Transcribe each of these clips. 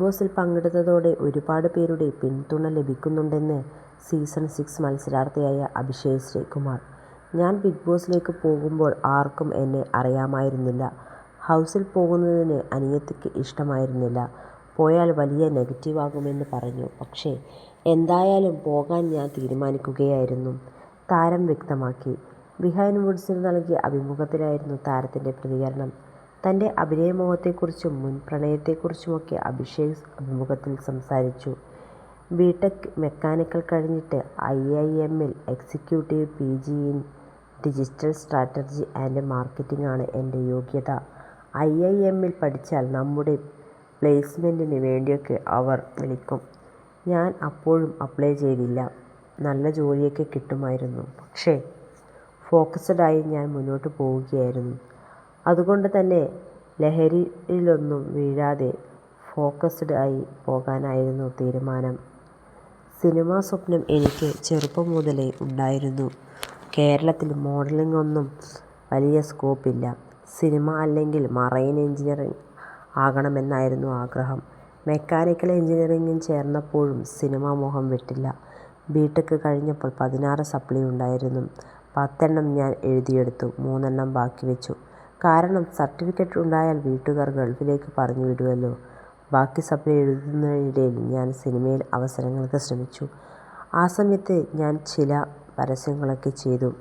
ബോസിൽ പങ്കെടുത്തതോടെ ഒരുപാട് പേരുടെ പിന്തുണ ലഭിക്കുന്നുണ്ടെന്ന് സീസൺ സിക്സ് മത്സരാർത്ഥിയായ അഭിഷേക് ശ്രീകുമാർ. "ഞാൻ ബിഗ് ബോസിലേക്ക് പോകുമ്പോൾ ആർക്കും എന്നെ അറിയാമായിരുന്നില്ല. ഹൗസിൽ പോകുന്നതിന് അനിയത്തിക്ക് ഇഷ്ടമായിരുന്നില്ല. പോയാൽ വലിയ നെഗറ്റീവാകുമെന്ന് പറഞ്ഞു. പക്ഷേ എന്തായാലും പോകാൻ ഞാൻ തീരുമാനിക്കുകയായിരുന്നു' താരം വ്യക്തമാക്കി. ബിഹൈൻഡ് വുഡ്സിന് നൽകിയ അഭിമുഖത്തിലായിരുന്നു താരത്തിന്റെ പ്രതികരണം. തന്റെ അഭിനയമോഹത്തെക്കുറിച്ചും മുൻ പ്രണയത്തെക്കുറിച്ചുമൊക്കെ അഭിഷേക് അഭിമുഖത്തിൽ സംസാരിച്ചു. ബിടെക് മെക്കാനിക്കൽ കഴിഞ്ഞിട്ട് ഐ ഐ എമ്മിൽ executive P G in digital strategy and marketing ആണ് എന്റെ യോഗ്യത. ഐ ഐ എമ്മിൽ പഠിച്ചാൽ നമ്മുടെ പ്ലേസ്മെന്റിന് വേണ്ടിയൊക്കെ അവർ വിളിക്കും. ഞാൻ അപ്പോഴും അപ്ലൈ ചെയ്തില്ല. നല്ല ജോലിയൊക്കെ കിട്ടുമായിരുന്നു. പക്ഷേ ഫോക്കസ്ഡായി ഞാൻ മുന്നോട്ട് പോവുകയായിരുന്നു. അതുകൊണ്ട് തന്നെ ലഹരിയിലൊന്നും വീഴാതെ ഫോക്കസ്ഡ് ആയി പോകാനായിരുന്നു തീരുമാനം. സിനിമാ സ്വപ്നം എനിക്ക് ചെറുപ്പം മുതലേ ഉണ്ടായിരുന്നു. കേരളത്തിൽ മോഡലിംഗ് ഒന്നും വലിയ സ്കോപ്പില്ല സിനിമ അല്ലെങ്കിൽ മറൈൻ എഞ്ചിനീയറിംഗ് ആകണമെന്നായിരുന്നു ആഗ്രഹം. മെക്കാനിക്കൽ എഞ്ചിനീയറിംഗും ചേർന്നപ്പോഴും സിനിമ മോഹം വിട്ടില്ല. ബിടെക് കഴിഞ്ഞപ്പോൾ പതിനാറ് സപ്ലി ഉണ്ടായിരുന്നു. പത്തെണ്ണം ഞാൻ എഴുതിയെടുത്തു. മൂന്നെണ്ണം ബാക്കി വെച്ചു. കാരണം സർട്ടിഫിക്കറ്റ് ഉണ്ടായാൽ വീട്ടുകാർ ഗൾഫിലേക്ക് പറഞ്ഞു വിടുമല്ലോ. ബാക്കി സപ്ലൈ എഴുതുന്നതിനിടയിൽ ഞാൻ സിനിമയിൽ അവസരങ്ങൾക്ക് ശ്രമിച്ചു. ആ സമയത്ത് ഞാൻ ചില പരസ്യങ്ങളൊക്കെ ചെയ്തു.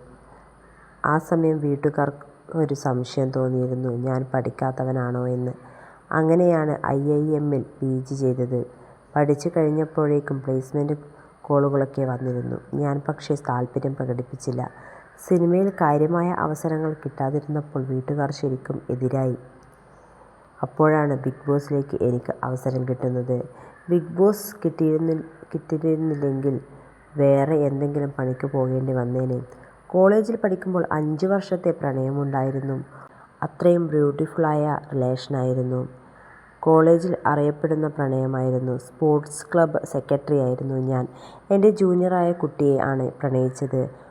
ആ സമയം വീട്ടുകാർ വീട്ടുകാർക്കൊരു സംശയം തോന്നിയിരുന്നു ഞാൻ പഠിക്കാത്തവനാണോ എന്ന്. അങ്ങനെയാണ് ഐ ഐ എമ്മിൽ പി ജി ചെയ്തത്. പഠിച്ചു കഴിഞ്ഞപ്പോഴേക്കും പ്ലേസ്മെന്റ് കോളുകളൊക്കെ വന്നിരുന്നു. ഞാൻ പക്ഷേ താല്പര്യം പ്രകടിപ്പിച്ചില്ല. സിനിമയിൽ കാര്യമായ അവസരങ്ങൾ കിട്ടാതിരുന്നപ്പോൾ വീട്ടുകാർ ശരിക്കും എതിരായി. അപ്പോഴാണ് ബിഗ് ബോസിലേക്ക് എനിക്ക് അവസരം കിട്ടുന്നത്. ബിഗ് ബോസ് കിട്ടിയിരുന്നി കിട്ടിയിരുന്നില്ലെങ്കിൽ വേറെ എന്തെങ്കിലും പണിക്ക് പോകേണ്ടി വന്നേനെ. കോളേജിൽ പഠിക്കുമ്പോൾ അഞ്ച് വർഷത്തെ പ്രണയമുണ്ടായിരുന്നു. അത്രയും ബ്യൂട്ടിഫുള്ളായ റിലേഷനായിരുന്നു. കോളേജിൽ അറിയപ്പെടുന്ന പ്രണയമായിരുന്നു. സ്പോർട്സ് ക്ലബ് സെക്രട്ടറിയായിരുന്നു ഞാൻ. എന്റെ ജൂനിയറായ കുട്ടിയെ ആണ് പ്രണയിച്ചത്.